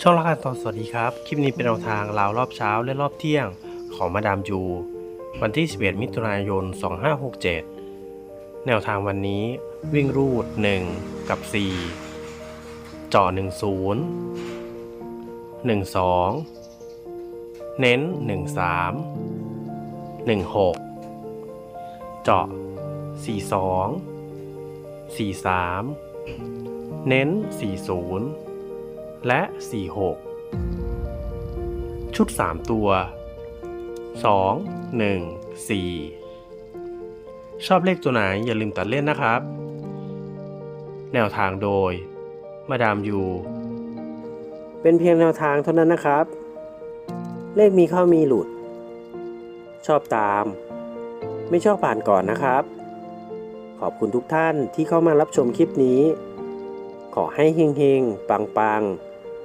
ช่องละกันตอนสวัสดีครับ คลิปนี้เป็นแนวทางราวรอบเช้าและรอบเที่ยงของมาดามยู วันที่ 11 มิถุนายน 2567 แนวทางวันนี้วิ่งรูด 1 กับ 4 จ่อ 10 12 เน้น 13 16 เจาะ 42 43 เน้น 40 และ 46 ชุด 3 ตัว 2 1 4 ชอบเลขตัวไหนอย่าลืมตัดเล่นนะครับ แนวทางโดย มาดามยู เป็นเพียงแนวทางเท่านั้นนะครับ เลขมีเข้ามีหลุด ชอบตาม ไม่ชอบผ่านก่อนนะครับ ขอบคุณทุกท่านที่เข้ามารับชมคลิปนี้ขอให้เฮงๆ ปังๆ